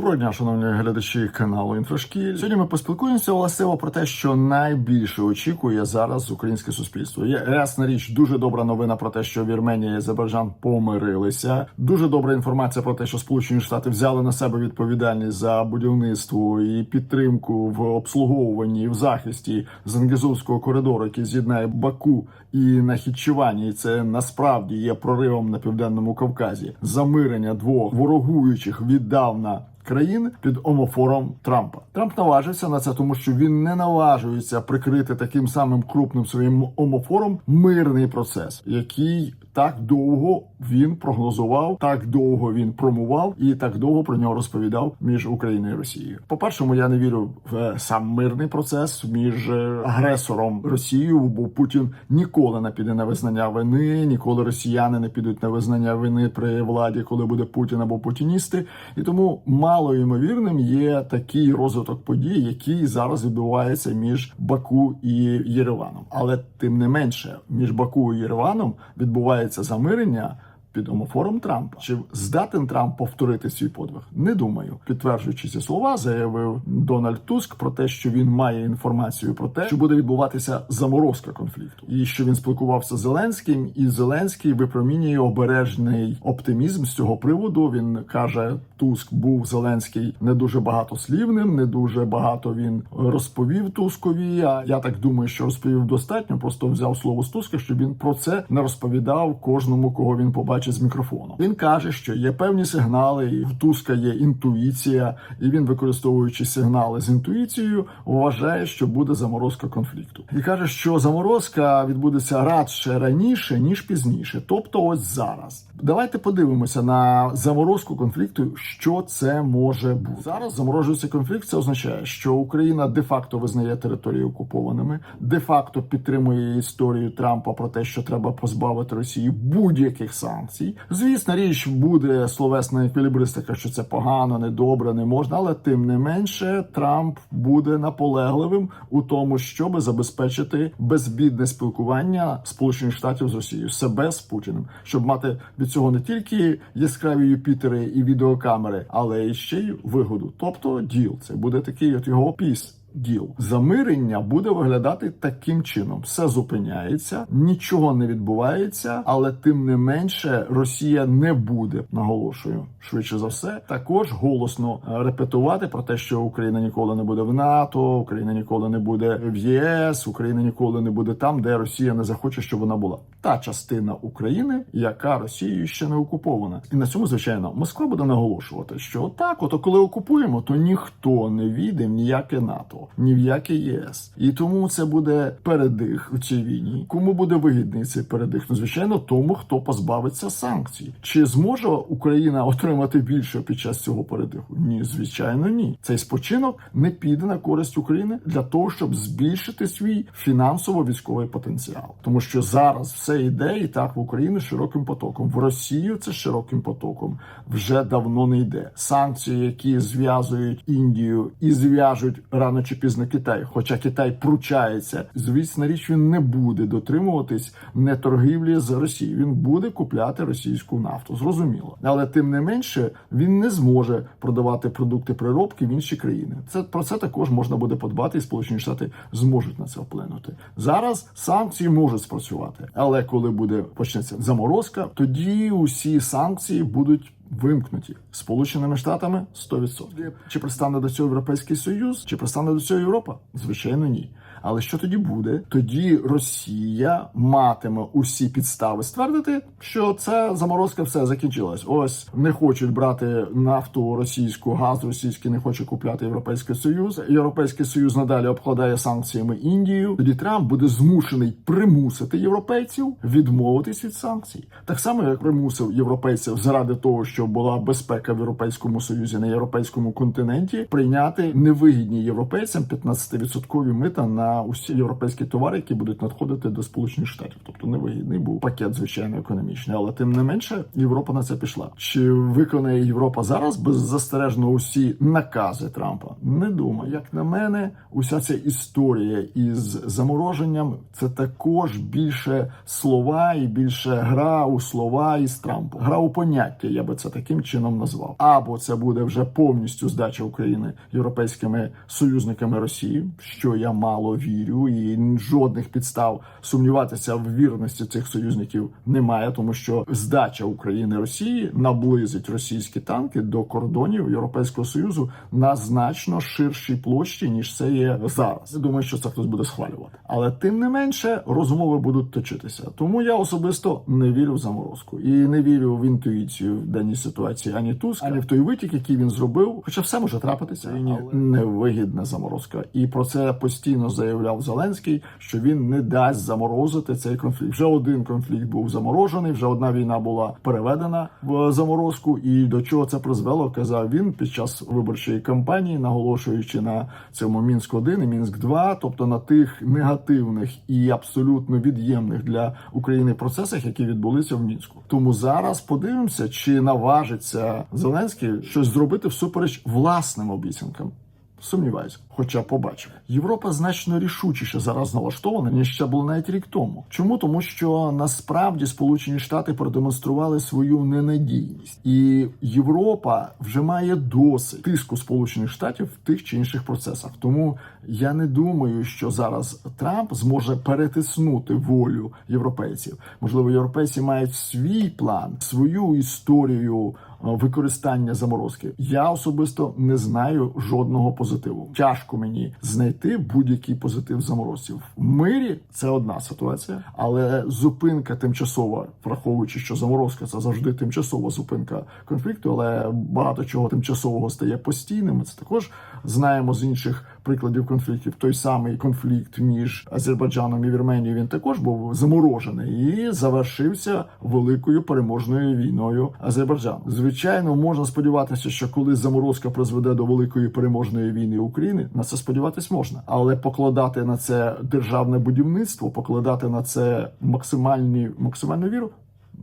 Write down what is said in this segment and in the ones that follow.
Доброго дня, шановні глядачі каналу Інфошкіль. Сьогодні ми поспілкуємося власиво про те, що найбільше очікує зараз українське суспільство. Є ясна річ, дуже добра новина про те, що Вірменія і Азербайджан помирилися. Дуже добра інформація про те, що Сполучені Штати взяли на себе відповідальність за будівництво і підтримку в обслуговуванні в захисті Зангезурського коридору, який з'єднає Баку і Нахічевані. І це насправді є проривом на південному Кавказі. Замирення двох ворогуючих віддавна. Країн під омофором Трампа Трамп наважився на це, тому що він не наважується прикрити таким самим крупним своїм омофором мирний процес, який так довго він прогнозував, так довго він промував і так довго про нього розповідав між Україною і Росією. По першому, я не вірю в е, сам мирний процес між е, агресором Росією, бо Путін ніколи не піде на визнання вини, ніколи росіяни не підуть на визнання вини при владі, коли буде Путін або путіністи, і тому мало ймовірним є такий розвиток подій, який зараз відбувається між Баку і Єреваном. Але тим не менше, між Баку і Єреваном відбувається замирення. Під омофором Трампа чи здатен Трамп повторити свій подвиг? Не думаю. Підтверджуючи ці слова, заявив Дональд Туск про те, що він має інформацію про те, що буде відбуватися заморозка конфлікту, і що він спілкувався з Зеленським, і Зеленський випромінює обережний оптимізм з цього приводу. Він каже, Туск був Зеленський не дуже багатослівним, не дуже багато він розповів Тускові. А я так думаю, що розповів достатньо. Просто взяв слово з Туска, щоб він про це не розповідав кожному, кого він побачив з мікрофоном. Він каже, що є певні сигнали, і в Туска є інтуїція, і він, використовуючи сигнали з інтуїцією, вважає, що буде заморозка конфлікту, і каже, що заморозка відбудеться радше раніше ніж пізніше, тобто ось зараз. Давайте подивимося на заморозку конфлікту, що це може бути зараз. Заморожується конфлікт. Це означає, що Україна де-факто визнає території окупованими, де-факто підтримує історію Трампа про те, що треба позбавити Росії будь-яких санкцій. Звісно, річ буде словесна еквілібристика, що це погано, недобре, не можна, але тим не менше Трамп буде наполегливим у тому, щоб забезпечити безбідне спілкування Сполучених Штатів з Росією, себе з Путіним, щоб мати від цього не тільки яскраві Юпітери і відеокамери, але і ще й вигоду. Тобто діл це буде такий от його піс. Діл. Замирення буде виглядати таким чином: все зупиняється, нічого не відбувається, але тим не менше Росія не буде, наголошую швидше за все, також голосно е, репетувати про те, що Україна ніколи не буде в НАТО, Україна ніколи не буде в ЄС, Україна ніколи не буде там, де Росія не захоче, щоб вона була. Та частина України, яка Росією ще не окупована, і на цьому звичайно Москва буде наголошувати, що так, ото коли окупуємо, то ніхто не війде в ніяке НАТО ні в яке ЄС. І тому це буде передих у цій війні. Кому буде вигідний цей передих? Ну, звичайно, тому хто позбавиться санкцій. Чи зможе Україна отримати більше під час цього передиху? Ні, звичайно, ні. Цей спочинок не піде на користь України для того, щоб збільшити свій фінансово-військовий потенціал, тому що зараз все йде і так в Україну широким потоком. В Росію це широким потоком вже давно не йде. Санкції, які зв'язують Індію і зв'яжуть рано чи пізно Китай, хоча Китай пручається, звісно, річ він не буде дотримуватись не торгівлі з Росією. Він буде купляти російську нафту. Зрозуміло, але тим не менше він не зможе продавати продукти приробки в інші країни. Це про це також можна буде подбати, і Сполучені Штати зможуть на це вплинути. Зараз санкції можуть спрацювати, але коли буде почнеться заморозка, тоді усі санкції будуть. Вимкнуті сполученими штатами 100%. Чи пристане до цього європейський союз, чи пристане до цього Європа? Звичайно, ні. Але що тоді буде? Тоді Росія матиме усі підстави ствердити, що ця заморозка все закінчилась. Ось не хочуть брати нафту російську, газ російський не хоче купляти європейський союз. Європейський союз надалі обкладає санкціями Індію. Тоді Трамп буде змушений примусити європейців відмовитись від санкцій, так само як примусив європейців заради того, щоб була безпека в європейському союзі на європейському континенті, прийняти невигідні європейцям 15% мита на усі європейські товари, які будуть надходити до Сполучених Штатів. Тобто невигідний був пакет, звичайно, економічний, але тим не менше Європа на це пішла. Чи виконає Європа зараз беззастережно усі накази Трампа? Не думаю. Як на мене, уся ця історія із замороженням це також більше слова і більше гра у слова із Трампом. Гра у поняття, я би це таким чином назвав. Або це буде вже повністю здача України європейськими союзниками Росії, що я мало вірю, і жодних підстав сумніватися в вірності цих союзників немає, тому що здача України Росії наблизить російські танки до кордонів Європейського союзу на значно ширшій площі ніж це є зараз. Я думаю, що це хтось буде схвалювати, але тим не менше розмови будуть точитися. Тому я особисто не вірю в заморозку і не вірю в інтуїцію в даній ситуації ані Туска, ані в той витік, який він зробив. Хоча все може трапитися, і невигідна заморозка. І про це постійно заявляв Зеленський, що він не дасть заморозити цей конфлікт. Вже один конфлікт був заморожений, вже одна війна була переведена в заморозку. І до чого це призвело, казав він під час виборчої кампанії, наголошуючи на цьому мінськ 1 і мінськ 2 тобто на тих негативних і абсолютно від'ємних для України процесах, які відбулися в мінську. Тому зараз подивимося, чи наважиться Зеленський щось зробити всупереч власним обіцянкам. Сумніваюся, хоча побачимо. Європа значно рішучіше зараз налаштована, ніж ще було навіть рік тому. Чому? Тому що насправді Сполучені Штати продемонстрували свою ненадійність, і Європа вже має досить тиску Сполучених Штатів в тих чи інших процесах. Тому я не думаю, що зараз Трамп зможе перетиснути волю європейців. Можливо, європейці мають свій план, свою історію використання заморозки. Я особисто не знаю жодного позитиву. Тяжко мені знайти будь-який позитив заморозців. В мирі це одна ситуація, але зупинка тимчасова, враховуючи, що заморозка це завжди тимчасова зупинка конфлікту, але багато чого тимчасового стає постійним. Ми Це також знаємо з інших прикладів конфліктів. Той самий конфлікт між Азербайджаном і Вірменією він також був заморожений і завершився великою переможною війною Азербайджану. Звичайно, можна сподіватися, що коли заморозка призведе до великої переможної війни України, на це сподіватись можна, але покладати на це державне будівництво, покладати на це максимальні максимальну віру.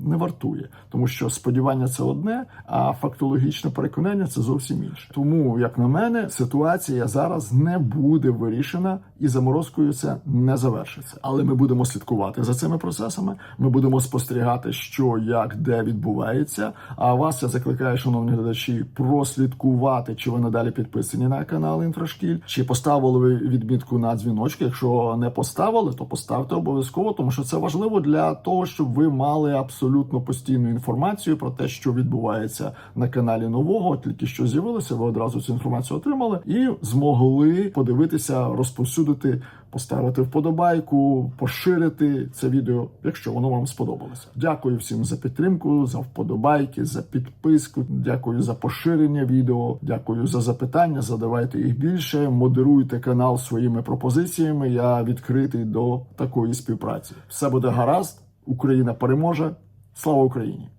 Не вартує, тому що сподівання це одне, а фактологічне переконання це зовсім інше. Тому, як на мене, ситуація зараз не буде вирішена і заморозкою це не завершиться. Але ми будемо слідкувати за цими процесами. Ми будемо спостерігати, що як де відбувається. А вас я закликаю, шановні глядачі, прослідкувати, чи ви надалі підписані на канал Інфрашкіль, чи поставили ви відмітку на дзвіночки. Якщо не поставили, то поставте обов'язково, тому що це важливо для того, щоб ви мали абсолютно постійну інформацію про те, що відбувається на каналі нового. Тільки що з'явилося, ви одразу цю інформацію отримали і змогли подивитися, розповсюдити, поставити вподобайку, поширити це відео, якщо воно вам сподобалося. Дякую всім за підтримку, за вподобайки, за підписку. Дякую за поширення відео. Дякую за запитання. Задавайте їх більше. Модеруйте канал своїми пропозиціями. Я відкритий до такої співпраці. Все буде гаразд. Україна переможе. Слава Україні!